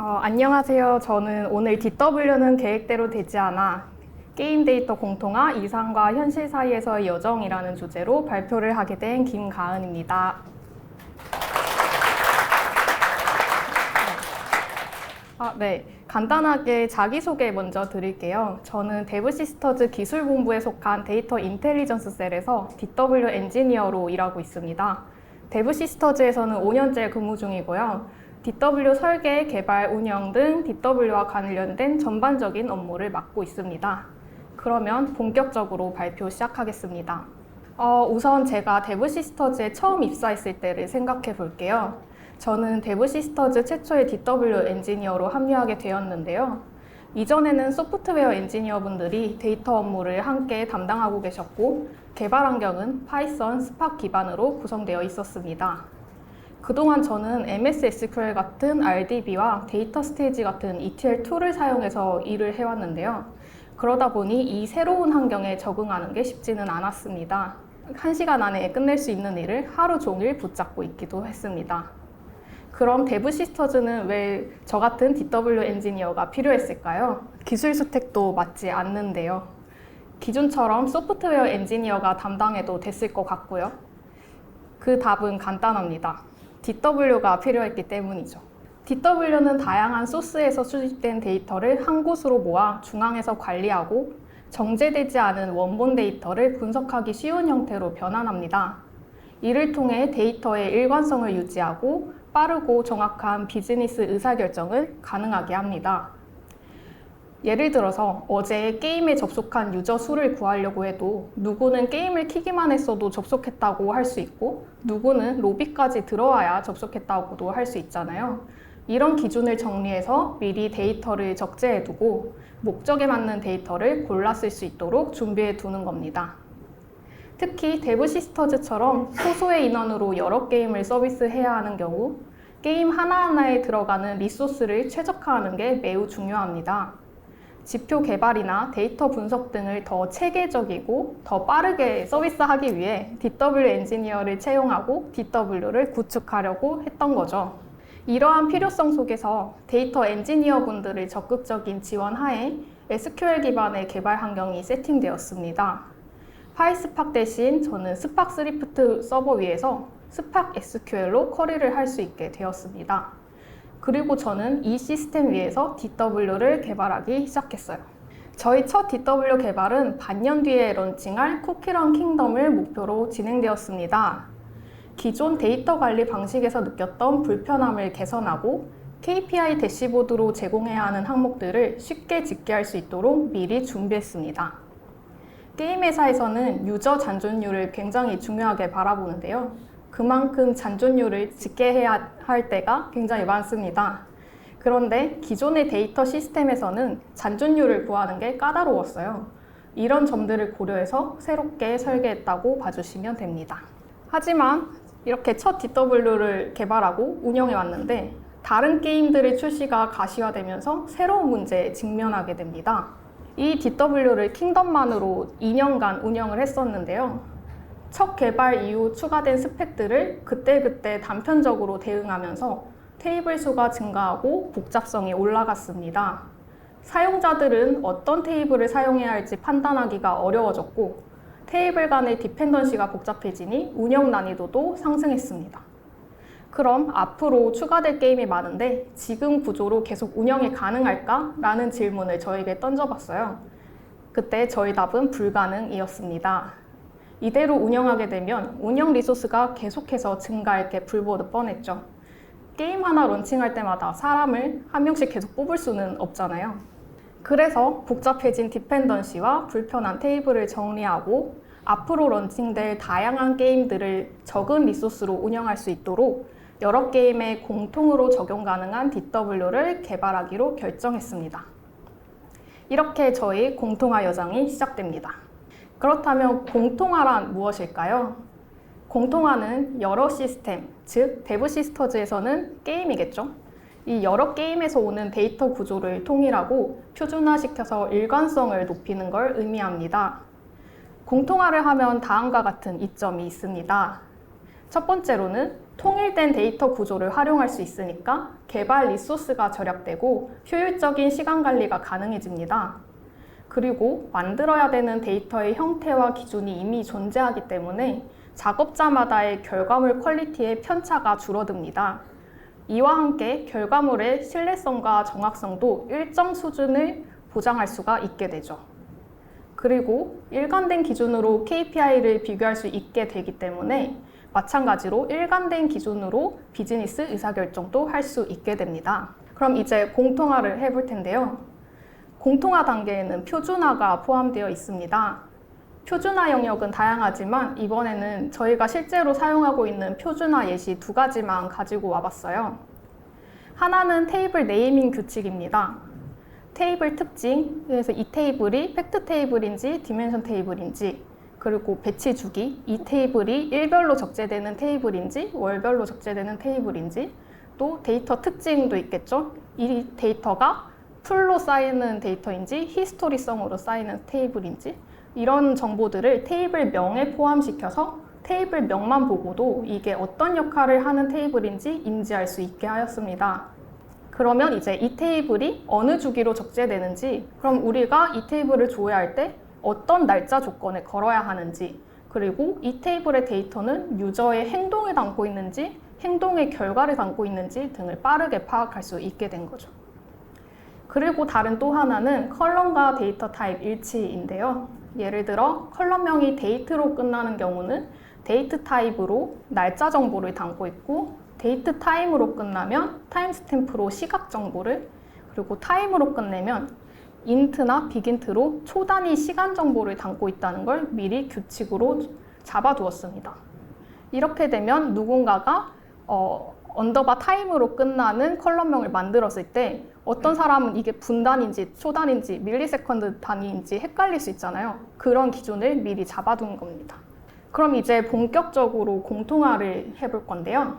어, 안녕하세요. 저는 오늘 DW는 계획대로 되지 않아 게임 데이터 공통화 이상과 현실 사이에서의 여정이라는 주제로 발표를 하게 된 김가은입니다. 아, 네. 간단하게 자기소개 먼저 드릴게요. 저는 데브시스터즈 기술본부에 속한 데이터 인텔리전스 셀에서 DW 엔지니어로 일하고 있습니다. 데브시스터즈에서는 5년째 근무 중이고요. DW 설계, 개발, 운영 등 DW와 관련된 전반적인 업무를 맡고 있습니다. 그러면 본격적으로 발표 시작하겠습니다. 어, 우선 제가 데브 시스터즈에 처음 입사했을 때를 생각해 볼게요. 저는 데브 시스터즈 최초의 DW 엔지니어로 합류하게 되었는데요. 이전에는 소프트웨어 엔지니어분들이 데이터 업무를 함께 담당하고 계셨고, 개발 환경은 파이썬, 스팍 기반으로 구성되어 있었습니다. 그동안 저는 MS SQL 같은 RDB와 데이터 스테이지 같은 ETL 툴을 사용해서 일을 해왔는데요. 그러다 보니 이 새로운 환경에 적응하는 게 쉽지는 않았습니다. 한 시간 안에 끝낼 수 있는 일을 하루 종일 붙잡고 있기도 했습니다. 그럼 데브 시스터즈는 왜 저 같은 DW 엔지니어가 필요했을까요? 기술 스택도 맞지 않는데요. 기존처럼 소프트웨어 엔지니어가 담당해도 됐을 것 같고요. 그 답은 간단합니다. DW가 필요했기 때문이죠. DW는 다양한 소스에서 수집된 데이터를 한 곳으로 모아 중앙에서 관리하고 정제되지 않은 원본 데이터를 분석하기 쉬운 형태로 변환합니다. 이를 통해 데이터의 일관성을 유지하고 빠르고 정확한 비즈니스 의사결정을 가능하게 합니다. 예를 들어서 어제 게임에 접속한 유저 수를 구하려고 해도 누구는 게임을 키기만 했어도 접속했다고 할 수 있고 누구는 로비까지 들어와야 접속했다고도 할 수 있잖아요. 이런 기준을 정리해서 미리 데이터를 적재해 두고 목적에 맞는 데이터를 골라 쓸 수 있도록 준비해 두는 겁니다. 특히 데브 시스터즈처럼 소수의 인원으로 여러 게임을 서비스해야 하는 경우 게임 하나하나에 들어가는 리소스를 최적화하는 게 매우 중요합니다. 지표 개발이나 데이터 분석 등을 더 체계적이고 더 빠르게 서비스하기 위해 DW 엔지니어를 채용하고 DW를 구축하려고 했던 거죠. 이러한 필요성 속에서 데이터 엔지니어 분들을 적극적인 지원하에 SQL 기반의 개발 환경이 세팅되었습니다. 파이스팍 대신 저는 스팍 스리프트 서버 위에서 스팍 SQL로 쿼리를 할 수 있게 되었습니다. 그리고 저는 이 시스템 위에서 DW를 개발하기 시작했어요. 저희 첫 DW 개발은 반년 뒤에 런칭할 쿠키런 킹덤을 목표로 진행되었습니다. 기존 데이터 관리 방식에서 느꼈던 불편함을 개선하고 KPI 대시보드로 제공해야 하는 항목들을 쉽게 집계할 수 있도록 미리 준비했습니다. 게임 회사에서는 유저 잔존율을 굉장히 중요하게 바라보는데요. 그만큼 잔존율을 집계해야 할 때가 굉장히 많습니다. 그런데 기존의 데이터 시스템에서는 잔존율을 구하는 게 까다로웠어요. 이런 점들을 고려해서 새롭게 설계했다고 봐주시면 됩니다. 하지만 이렇게 첫 DW를 개발하고 운영해 왔는데 다른 게임들의 출시가 가시화되면서 새로운 문제에 직면하게 됩니다. 이 DW를 킹덤만으로 2년간 운영을 했었는데요. 첫 개발 이후 추가된 스펙들을 그때그때 단편적으로 대응하면서 테이블 수가 증가하고 복잡성이 올라갔습니다. 사용자들은 어떤 테이블을 사용해야 할지 판단하기가 어려워졌고 테이블 간의 디펜던시가 복잡해지니 운영 난이도도 상승했습니다. 그럼 앞으로 추가될 게임이 많은데 지금 구조로 계속 운영이 가능할까? 라는 질문을 저에게 던져봤어요. 그때 저희 답은 불가능이었습니다. 이대로 운영하게 되면 운영 리소스가 계속해서 증가할 게 불보듯 뻔했죠. 게임 하나 런칭할 때마다 사람을 한 명씩 계속 뽑을 수는 없잖아요. 그래서 복잡해진 디펜던시와 불편한 테이블을 정리하고 앞으로 런칭될 다양한 게임들을 적은 리소스로 운영할 수 있도록 여러 게임에 공통으로 적용 가능한 DW를 개발하기로 결정했습니다. 이렇게 저희 공통화 여정이 시작됩니다. 그렇다면 공통화란 무엇일까요? 공통화는 여러 시스템, 즉 데브 시스터즈에서는 게임이겠죠. 이 여러 게임에서 오는 데이터 구조를 통일하고 표준화시켜서 일관성을 높이는 걸 의미합니다. 공통화를 하면 다음과 같은 이점이 있습니다. 첫 번째로는 통일된 데이터 구조를 활용할 수 있으니까 개발 리소스가 절약되고 효율적인 시간 관리가 가능해집니다. 그리고 만들어야 되는 데이터의 형태와 기준이 이미 존재하기 때문에 작업자마다의 결과물 퀄리티의 편차가 줄어듭니다. 이와 함께 결과물의 신뢰성과 정확성도 일정 수준을 보장할 수가 있게 되죠. 그리고 일관된 기준으로 KPI를 비교할 수 있게 되기 때문에 마찬가지로 일관된 기준으로 비즈니스 의사결정도 할 수 있게 됩니다. 그럼 이제 공통화를 해볼 텐데요. 공통화 단계에는 표준화가 포함되어 있습니다. 표준화 영역은 다양하지만 이번에는 저희가 실제로 사용하고 있는 표준화 예시 두 가지만 가지고 와봤어요. 하나는 테이블 네이밍 규칙입니다. 테이블 특징, 그래서 이 테이블이 팩트 테이블인지 디멘션 테이블인지, 그리고 배치 주기, 이 테이블이 일별로 적재되는 테이블인지 월별로 적재되는 테이블인지, 또 데이터 특징도 있겠죠. 이 데이터가 풀로 쌓이는 데이터인지 히스토리성으로 쌓이는 테이블인지 이런 정보들을 테이블 명에 포함시켜서 테이블 명만 보고도 이게 어떤 역할을 하는 테이블인지 인지할 수 있게 하였습니다. 그러면 이제 이 테이블이 어느 주기로 적재되는지, 그럼 우리가 이 테이블을 조회할 때 어떤 날짜 조건에 걸어야 하는지, 그리고 이 테이블의 데이터는 유저의 행동을 담고 있는지, 행동의 결과를 담고 있는지 등을 빠르게 파악할 수 있게 된 거죠. 그리고 다른 또 하나는 컬럼과 데이터 타입 일치인데요. 예를 들어 컬럼명이 데이트로 끝나는 경우는 데이트 타입으로 날짜 정보를 담고 있고 데이트 타임으로 끝나면 타임 스탬프로 시각 정보를 그리고 타임으로 끝내면 인트나 빅인트로 초단위 시간 정보를 담고 있다는 걸 미리 규칙으로 잡아두었습니다. 이렇게 되면 누군가가 어, 언더바 타임으로 끝나는 컬럼명을 만들었을 때 어떤 사람은 이게 분단인지 초단인지 밀리세컨드 단위인지 헷갈릴 수 있잖아요. 그런 기준을 미리 잡아둔 겁니다. 그럼 이제 본격적으로 공통화를 해볼 건데요.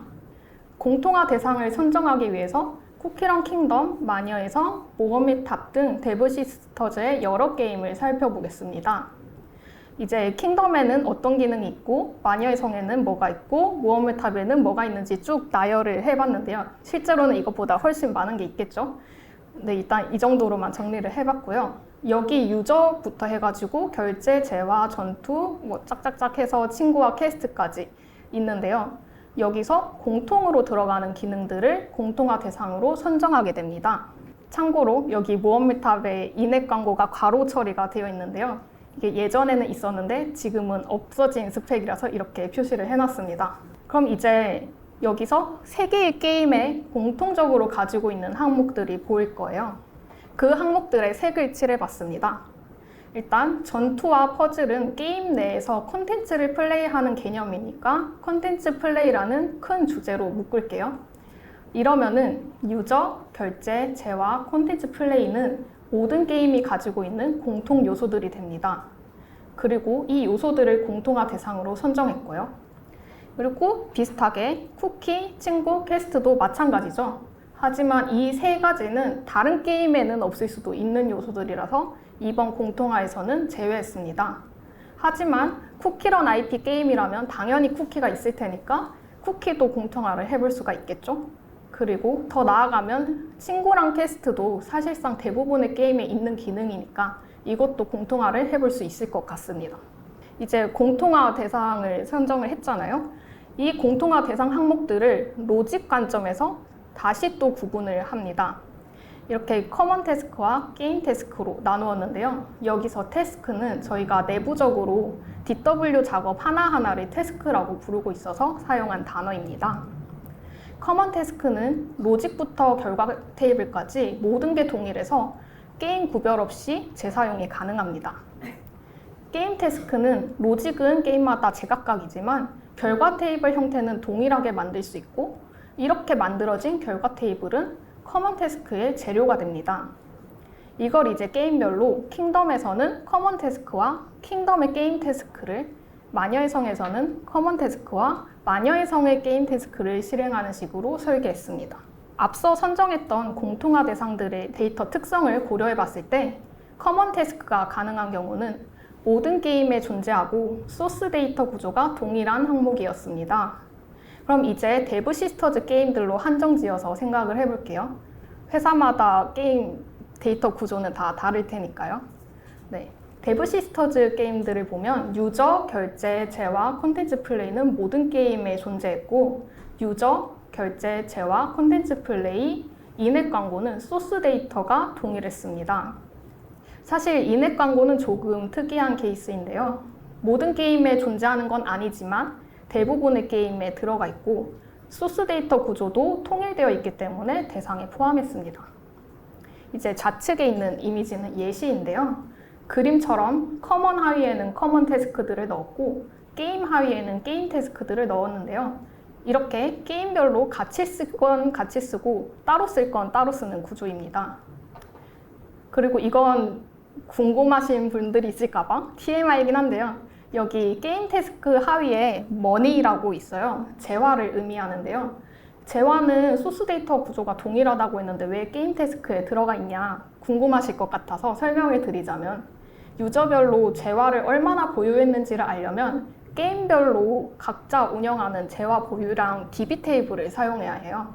공통화 대상을 선정하기 위해서 쿠키런 킹덤, 마녀의 성, 모험의 탑 등 데브 시스터즈의 여러 게임을 살펴보겠습니다. 이제 킹덤에는 어떤 기능이 있고 마녀의 성에는 뭐가 있고 모험의 탑에는 뭐가 있는지 쭉 나열을 해봤는데요. 실제로는 이것보다 훨씬 많은 게 있겠죠. 근데 일단 이 정도로만 정리를 해봤고요. 여기 유저부터 해가지고 결제, 재화, 전투, 뭐 짝짝짝 해서 친구와 퀘스트까지 있는데요. 여기서 공통으로 들어가는 기능들을 공통화 대상으로 선정하게 됩니다. 참고로 여기 모험미탑에 인앱 광고가 괄호 처리가 되어 있는데요. 이게 예전에는 있었는데 지금은 없어진 스펙이라서 이렇게 표시를 해놨습니다. 그럼 이제 여기서 세 개의 게임에 공통적으로 가지고 있는 항목들이 보일 거예요. 그 항목들의 색을 칠해봤습니다. 일단 전투와 퍼즐은 게임 내에서 콘텐츠를 플레이하는 개념이니까 콘텐츠 플레이라는 큰 주제로 묶을게요. 이러면은 유저, 결제, 재화, 콘텐츠 플레이는 모든 게임이 가지고 있는 공통 요소들이 됩니다. 그리고 이 요소들을 공통화 대상으로 선정했고요. 그리고 비슷하게 쿠키, 친구, 퀘스트도 마찬가지죠. 하지만 이 세 가지는 다른 게임에는 없을 수도 있는 요소들이라서 이번 공통화에서는 제외했습니다. 하지만 쿠키런 IP 게임이라면 당연히 쿠키가 있을 테니까 쿠키도 공통화를 해볼 수가 있겠죠. 그리고 더 나아가면 친구랑 퀘스트도 사실상 대부분의 게임에 있는 기능이니까 이것도 공통화를 해볼 수 있을 것 같습니다. 이제 공통화 대상을 선정을 했잖아요. 이 공통화 대상 항목들을 로직 관점에서 다시 또 구분을 합니다. 이렇게 커먼 태스크와 게임 태스크로 나누었는데요. 여기서 태스크는 저희가 내부적으로 DW 작업 하나하나를 태스크라고 부르고 있어서 사용한 단어입니다. 커먼 태스크는 로직부터 결과 테이블까지 모든 게 동일해서 게임 구별 없이 재사용이 가능합니다. 게임 태스크는 로직은 게임마다 제각각이지만 결과 테이블 형태는 동일하게 만들 수 있고 이렇게 만들어진 결과 테이블은 커먼 태스크의 재료가 됩니다. 이걸 이제 게임별로 킹덤에서는 커먼 태스크와 킹덤의 게임 태스크를 마녀의 성에서는 커먼 태스크와 마녀의 성의 게임 태스크를 실행하는 식으로 설계했습니다. 앞서 선정했던 공통화 대상들의 데이터 특성을 고려해 봤을 때 커먼 태스크가 가능한 경우는 모든 게임에 존재하고 소스 데이터 구조가 동일한 항목이었습니다. 그럼 이제 데브 시스터즈 게임들로 한정 지어서 생각을 해볼게요. 회사마다 게임 데이터 구조는 다 다를 테니까요. 네. 데브 시스터즈 게임들을 보면 유저, 결제, 재화, 콘텐츠 플레이는 모든 게임에 존재했고 유저, 결제, 재화, 콘텐츠 플레이, 인앱 광고는 소스 데이터가 동일했습니다. 사실 인앱 광고는 조금 특이한 케이스인데요. 모든 게임에 존재하는 건 아니지만 대부분의 게임에 들어가 있고 소스 데이터 구조도 통일되어 있기 때문에 대상에 포함했습니다. 이제 좌측에 있는 이미지는 예시인데요. 그림처럼 커먼 하위에는 커먼 태스크들을 넣었고 게임 하위에는 게임 태스크들을 넣었는데요. 이렇게 게임별로 같이 쓸 건 같이 쓰고 따로 쓸 건 따로 쓰는 구조입니다. 그리고 이건 궁금하신 분들이 있을까봐 TMI이긴 한데요. 여기 게임 태스크 하위에 money라고 있어요. 재화를 의미하는데요. 재화는 소스 데이터 구조가 동일하다고 했는데 왜 게임 태스크에 들어가 있냐 궁금하실 것 같아서 설명을 드리자면 유저별로 재화를 얼마나 보유했는지를 알려면 게임별로 각자 운영하는 재화 보유랑 DB 테이블을 사용해야 해요.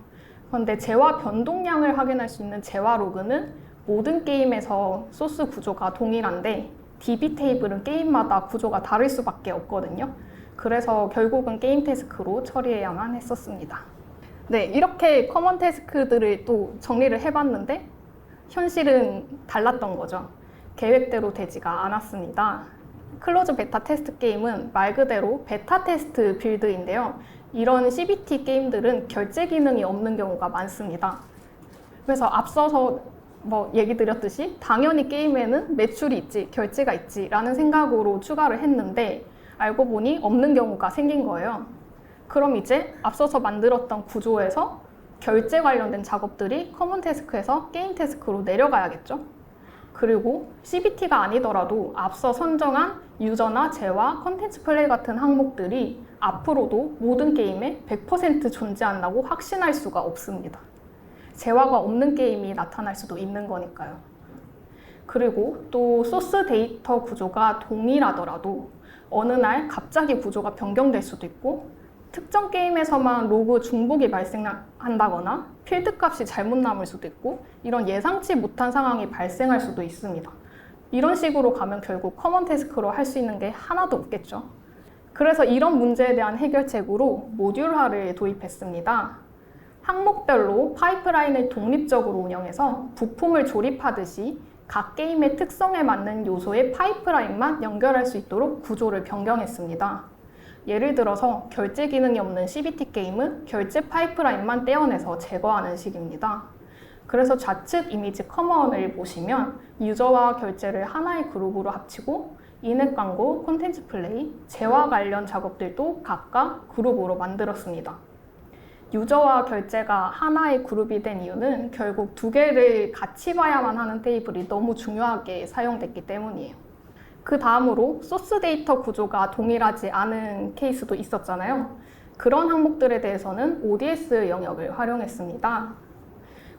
그런데 재화 변동량을 확인할 수 있는 재화 로그는 모든 게임에서 소스 구조가 동일한데 DB 테이블은 게임마다 구조가 다를 수밖에 없거든요. 그래서 결국은 게임 태스크로 처리해야만 했었습니다. 네, 이렇게 커먼 태스크들을 또 정리를 해봤는데 현실은 달랐던 거죠. 계획대로 되지가 않았습니다. 클로즈 베타 테스트 게임은 말 그대로 베타 테스트 빌드인데요. 이런 CBT 게임들은 결제 기능이 없는 경우가 많습니다. 그래서 앞서서 뭐 얘기 드렸듯이 당연히 게임에는 매출이 있지, 결제가 있지 라는 생각으로 추가를 했는데 알고 보니 없는 경우가 생긴 거예요. 그럼 이제 앞서서 만들었던 구조에서 결제 관련된 작업들이 커먼 태스크에서 게임 태스크로 내려가야겠죠. 그리고 CBT가 아니더라도 앞서 선정한 유저나 재화, 컨텐츠 플레이 같은 항목들이 앞으로도 모든 게임에 100% 존재한다고 확신할 수가 없습니다. 재화가 없는 게임이 나타날 수도 있는 거니까요. 그리고 또 소스 데이터 구조가 동일하더라도 어느 날 갑자기 구조가 변경될 수도 있고 특정 게임에서만 로그 중복이 발생한다거나 필드 값이 잘못 남을 수도 있고 이런 예상치 못한 상황이 발생할 수도 있습니다. 이런 식으로 가면 결국 커먼 태스크로 할 수 있는 게 하나도 없겠죠. 그래서 이런 문제에 대한 해결책으로 모듈화를 도입했습니다. 항목별로 파이프라인을 독립적으로 운영해서 부품을 조립하듯이 각 게임의 특성에 맞는 요소의 파이프라인만 연결할 수 있도록 구조를 변경했습니다. 예를 들어서 결제 기능이 없는 CBT 게임은 결제 파이프라인만 떼어내서 제거하는 식입니다. 그래서 좌측 이미지 커먼을 보시면 유저와 결제를 하나의 그룹으로 합치고 인앱 광고, 콘텐츠 플레이, 재화 관련 작업들도 각각 그룹으로 만들었습니다. 유저와 결제가 하나의 그룹이 된 이유는 결국 두 개를 같이 봐야만 하는 테이블이 너무 중요하게 사용됐기 때문이에요. 그 다음으로 소스 데이터 구조가 동일하지 않은 케이스도 있었잖아요. 그런 항목들에 대해서는 ODS 영역을 활용했습니다.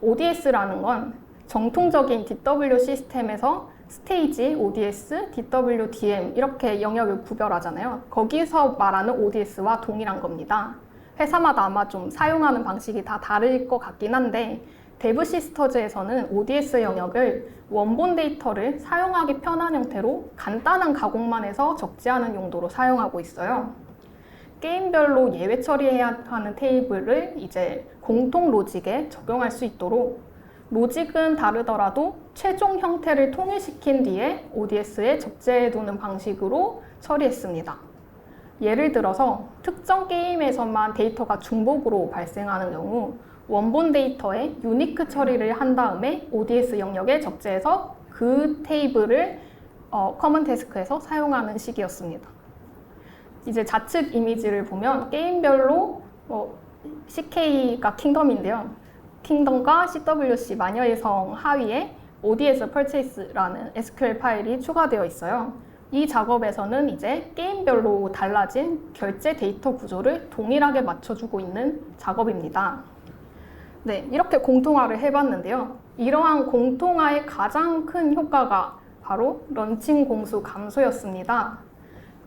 ODS라는 건 정통적인 DW 시스템에서 스테이지, ODS, DWDM 이렇게 영역을 구별하잖아요. 거기서 말하는 ODS와 동일한 겁니다. 회사마다 아마 좀 사용하는 방식이 다 다를 것 같긴 한데 데브 시스터즈에서는 ODS 영역을 원본 데이터를 사용하기 편한 형태로 간단한 가공만 해서 적재하는 용도로 사용하고 있어요. 게임별로 예외 처리해야 하는 테이블을 이제 공통 로직에 적용할 수 있도록 로직은 다르더라도 최종 형태를 통일시킨 뒤에 ODS에 적재해두는 방식으로 처리했습니다. 예를 들어서 특정 게임에서만 데이터가 중복으로 발생하는 경우 원본 데이터에 유니크 처리를 한 다음에 ODS 영역에 적재해서 그 테이블을 어, 커먼 태스크에서 사용하는 식이었습니다. 이제 좌측 이미지를 보면 게임별로 어, CK가 킹덤인데요. 킹덤과 CWC 마녀의 성 하위에 ODS purchase라는 SQL 파일이 추가되어 있어요. 이 작업에서는 이제 게임별로 달라진 결제 데이터 구조를 동일하게 맞춰주고 있는 작업입니다. 네, 이렇게 공통화를 해봤는데요. 이러한 공통화의 가장 큰 효과가 바로 런칭 공수 감소였습니다.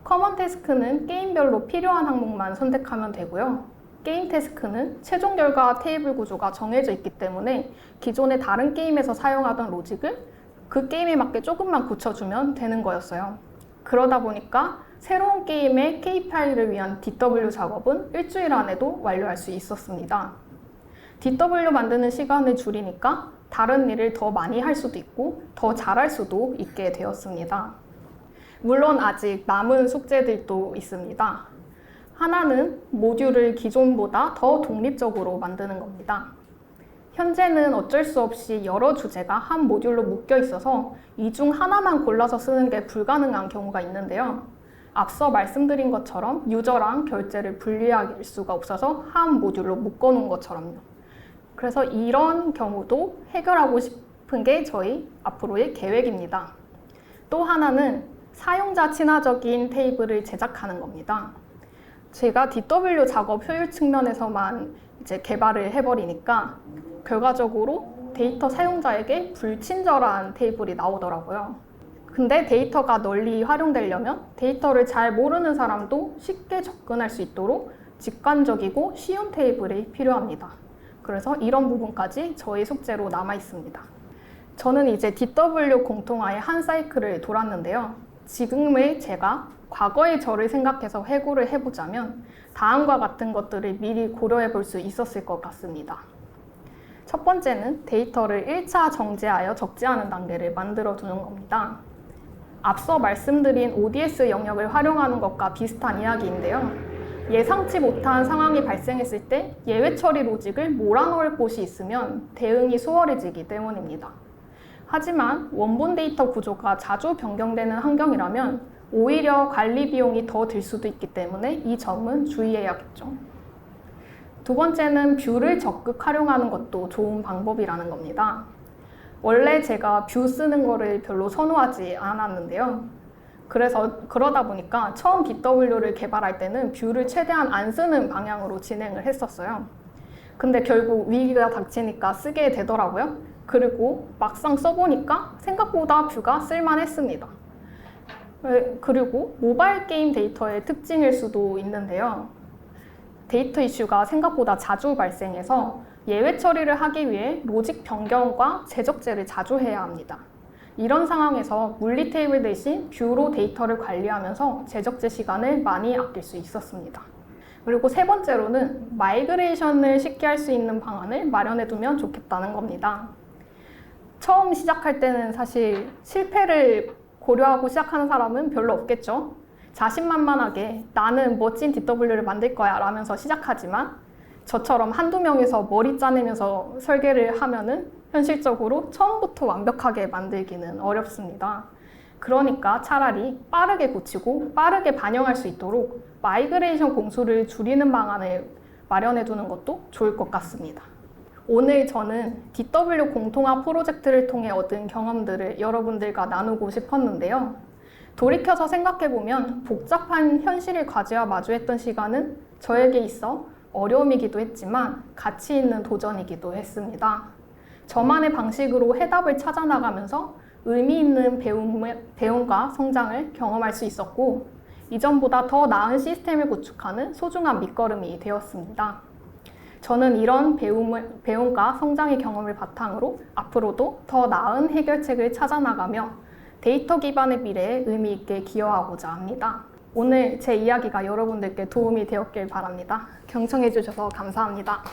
커먼 태스크는 게임별로 필요한 항목만 선택하면 되고요. 게임 태스크는 최종 결과 테이블 구조가 정해져 있기 때문에 기존의 다른 게임에서 사용하던 로직을 그 게임에 맞게 조금만 고쳐주면 되는 거였어요. 그러다 보니까 새로운 게임의 KPI를 위한 DW 작업은 일주일 안에도 완료할 수 있었습니다. DW 만드는 시간을 줄이니까 다른 일을 더 많이 할 수도 있고 더 잘할 수도 있게 되었습니다. 물론 아직 남은 숙제들도 있습니다. 하나는 모듈을 기존보다 더 독립적으로 만드는 겁니다. 현재는 어쩔 수 없이 여러 주제가 한 모듈로 묶여 있어서 이 중 하나만 골라서 쓰는 게 불가능한 경우가 있는데요. 앞서 말씀드린 것처럼 유저랑 결제를 분리할 수가 없어서 한 모듈로 묶어 놓은 것처럼요. 그래서 이런 경우도 해결하고 싶은 게 저희 앞으로의 계획입니다. 또 하나는 사용자 친화적인 테이블을 제작하는 겁니다. 제가 DW 작업 효율 측면에서만 이제 개발을 해버리니까 결과적으로 데이터 사용자에게 불친절한 테이블이 나오더라고요. 근데 데이터가 널리 활용되려면 데이터를 잘 모르는 사람도 쉽게 접근할 수 있도록 직관적이고 쉬운 테이블이 필요합니다. 그래서 이런 부분까지 저희 숙제로 남아 있습니다. 저는 이제 DW 공통화의 한 사이클을 돌았는데요. 지금의 제가 과거의 저를 생각해서 해고를 해보자면 다음과 같은 것들을 미리 고려해 볼 수 있었을 것 같습니다. 첫 번째는 데이터를 1차 정제하여 적재하는 단계를 만들어 두는 겁니다. 앞서 말씀드린 ODS 영역을 활용하는 것과 비슷한 이야기인데요. 예상치 못한 상황이 발생했을 때 예외 처리 로직을 몰아넣을 곳이 있으면 대응이 수월해지기 때문입니다. 하지만 원본 데이터 구조가 자주 변경되는 환경이라면 오히려 관리 비용이 더 들 수도 있기 때문에 이 점은 주의해야겠죠. 두 번째는 뷰를 적극 활용하는 것도 좋은 방법이라는 겁니다. 원래 제가 뷰 쓰는 거를 별로 선호하지 않았는데요. 그래서 그러다 보니까 처음 BW를 개발할 때는 뷰를 최대한 안 쓰는 방향으로 진행을 했었어요. 근데 결국 위기가 닥치니까 쓰게 되더라고요. 그리고 막상 써보니까 생각보다 뷰가 쓸만했습니다. 네, 그리고 모바일 게임 데이터의 특징일 수도 있는데요. 데이터 이슈가 생각보다 자주 발생해서 예외 처리를 하기 위해 로직 변경과 재적재를 자주 해야 합니다. 이런 상황에서 물리 테이블 대신 뷰로 데이터를 관리하면서 재적재 시간을 많이 아낄 수 있었습니다. 그리고 세 번째로는 마이그레이션을 쉽게 할 수 있는 방안을 마련해 두면 좋겠다는 겁니다. 처음 시작할 때는 사실 실패를 고려하고 시작하는 사람은 별로 없겠죠. 자신만만하게 나는 멋진 DW를 만들 거야 라면서 시작하지만 저처럼 한두 명이서 머리 짜내면서 설계를 하면은 현실적으로 처음부터 완벽하게 만들기는 어렵습니다. 그러니까 차라리 빠르게 고치고 빠르게 반영할 수 있도록 마이그레이션 공수를 줄이는 방안을 마련해 두는 것도 좋을 것 같습니다. 오늘 저는 DW 공통화 프로젝트를 통해 얻은 경험들을 여러분들과 나누고 싶었는데요. 돌이켜서 생각해보면 복잡한 현실의 과제와 마주했던 시간은 저에게 있어 어려움이기도 했지만 가치 있는 도전이기도 했습니다. 저만의 방식으로 해답을 찾아 나가면서 의미 있는 배움, 배움과 성장을 경험할 수 있었고, 이전보다 더 나은 시스템을 구축하는 소중한 밑거름이 되었습니다. 저는 이런 배움을, 배움과 성장의 경험을 바탕으로 앞으로도 더 나은 해결책을 찾아 나가며 데이터 기반의 미래에 의미 있게 기여하고자 합니다. 오늘 제 이야기가 여러분들께 도움이 되었길 바랍니다. 경청해 주셔서 감사합니다.